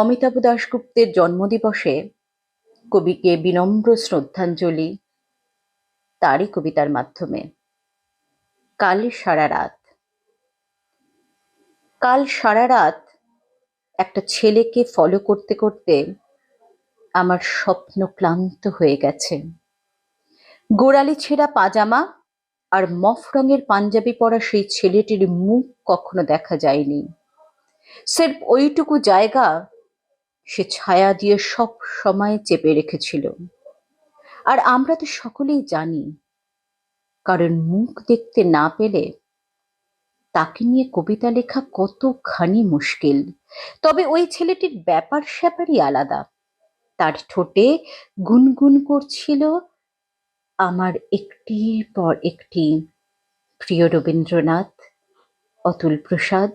অমিতাভ দাশগুপ্তের জন্মদিবসে কবিকে বিনম্র শ্রদ্ধাঞ্জলি তারই কবিতার মাধ্যমে। কাল সারা রাত। কাল সারা রাত একটা ছেলেকে ফলো করতে করতে আমার স্বপ্ন ক্লান্ত হয়ে গেছে। গোড়ালি ছেঁড়া পাজামা আর মফ রঙের পাঞ্জাবি পরা সেই ছেলেটির মুখ কখনো দেখা যায়নি। স্রেফ ওইটুকু জায়গা সে ছায়া দিয়ে সব সময় চেপে রেখেছিল। আর আমরা তো সকলেই জানি, কারণ মুখ দেখতে না পেলে তাকে নিয়ে কবিতা লেখা কতখানি মুশকিল। তবে ওই ছেলেটির ব্যাপার স্যাপারই আলাদা। তার ঠোঁটে গুনগুন করছিল আমার একটির পর একটি প্রিয় রবীন্দ্রনাথ, অতুল প্রসাদ,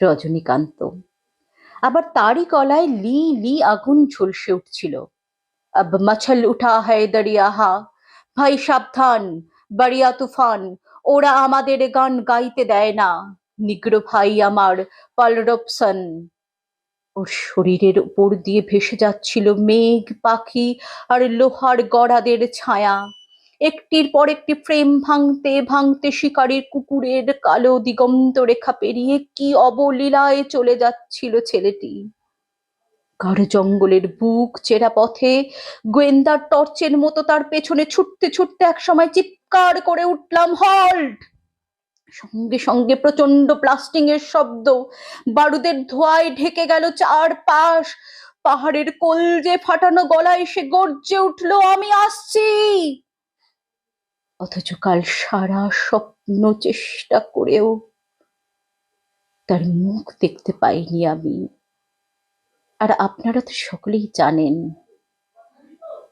রজনীকান্ত। আবার তারই গলায় লি লি আগুন ঝলসে উঠছিল। আব মাছল উঠা হয় দরিয়াহা, ভাই সাবধান, বাড়িয়া তুফান, ওরা আমাদের গান গাইতে দেয় না, নিগ্র ভাই আমার পালরপসন। ওর শরীরের উপর দিয়ে ভেসে যাচ্ছিল মেঘ, পাখি আর লোহার গড়াদের ছায়া। একটির পর একটি ফ্রেম ভাঙতে ভাঙতে শিকারীর কুকুরের কালো দিগন্ত রেখা পেরিয়ে কি অবলীলায় চলে যাচ্ছিল ছেলেটি? গাঢ় জঙ্গলের বুক চেরা পথে, গোয়েন্দার টর্চের মতো তার পেছনে ছুটতে ছুটতে একসময় চিৎকার করে উঠলাম, হল্ট! সঙ্গে সঙ্গে প্রচণ্ড ব্লাস্টিং এর শব্দ, বারুদের ধোঁয়ায় ঢেকে গেল চার পাশ পাহাড়ের কলজে ফাটানো গলায় সে গর্জে উঠল, আমি আসছি! অথচ কাল সারা স্বপ্ন চেষ্টা করেও তার মুখ দেখতে পাইনি আমি। আর আপনারা তো সকলেই জানেন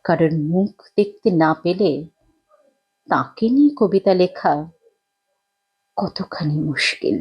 কারণ মুখ দেখতে না পেলে তাকে নিয়ে কবিতা লেখা কতখানি মুশকিল।